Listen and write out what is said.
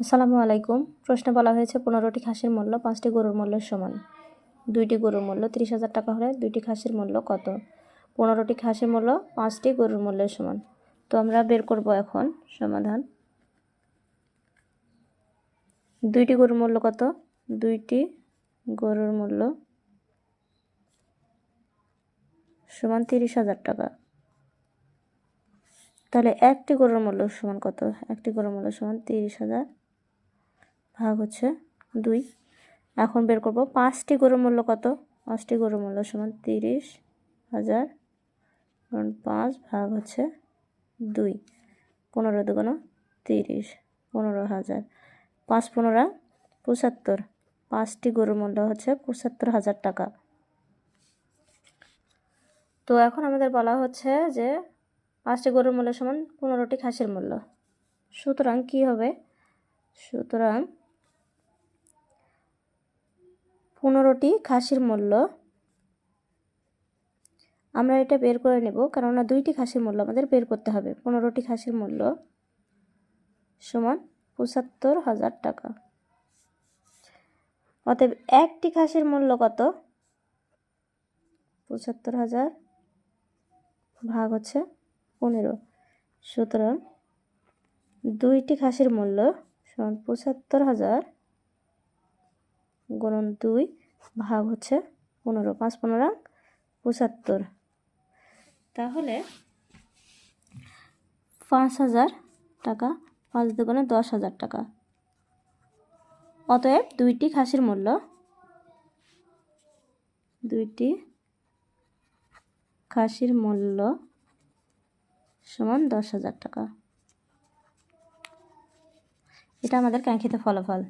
আসসালামু আলাইকুম। প্রশ্নে বলা হয়েছে, পনেরোটি খাসির মূল্য পাঁচটি গরুর মূল্যের সমান। দুইটি গরুর মূল্য তিরিশ হাজার টাকা হলে দুইটি খাসির মূল্য কত? পনেরোটি খাসির মূল্য পাঁচটি গরুর মূল্যের সমান। তো আমরা বের করব এখন সমাধান। দুইটি গরুর মূল্য কত? দুইটি গরুর মূল্য সমান তিরিশ হাজার টাকা। তাহলে একটি গরুর মূল্য সমান কত? একটি গরুর মূল্য সমান তিরিশ হাজার ভাগ হচ্ছে দুই। এখন বের করব পাঁচটি গরুর মূল্য কত? পাঁচটি গরুর মূল্য সমান তিরিশ হাজার কারণ পাঁচ ভাগ হচ্ছে দুই। পনেরো দুগুণ তিরিশ, পনেরো হাজার। পাঁচ পনেরো, পঁচাত্তর। পাঁচটি গরুর মূল্য হচ্ছে পঁচাত্তর হাজার টাকা। তো এখন আমাদের বলা হচ্ছে যে পাঁচটি গরুর মূল্য সমান পনেরোটি খাসির মূল্য। সুতরাং কি হবে? সুতরাং পনেরোটি খাসির মূল্য। আমরা এটা বের করে নেব, কেননা দুইটি খাসির মূল্য আমাদের বের করতে হবে। পনেরোটি খাসির মূল্য সমান পঁচাত্তর হাজার টাকা। অতএব একটি খাসির মূল্য কত? পঁচাত্তর হাজার ভাগ হচ্ছে পনেরো। সুতরাং দুইটি খাসির মূল্য সমান পঁচাত্তর হাজার গুণন দুই, ভাগ হচ্ছে পনেরো, পাঁচ পনেরো পঁচাত্তর। তাহলে পাঁচ হাজার টাকা, পাঁচ দুগুণে দশ হাজার টাকা। অতএব দুইটি খাসির মূল্য, দুইটি খাসির মূল্য সমান দশ হাজার টাকা। এটা আমাদের কাঙ্ক্ষিত ফলাফল।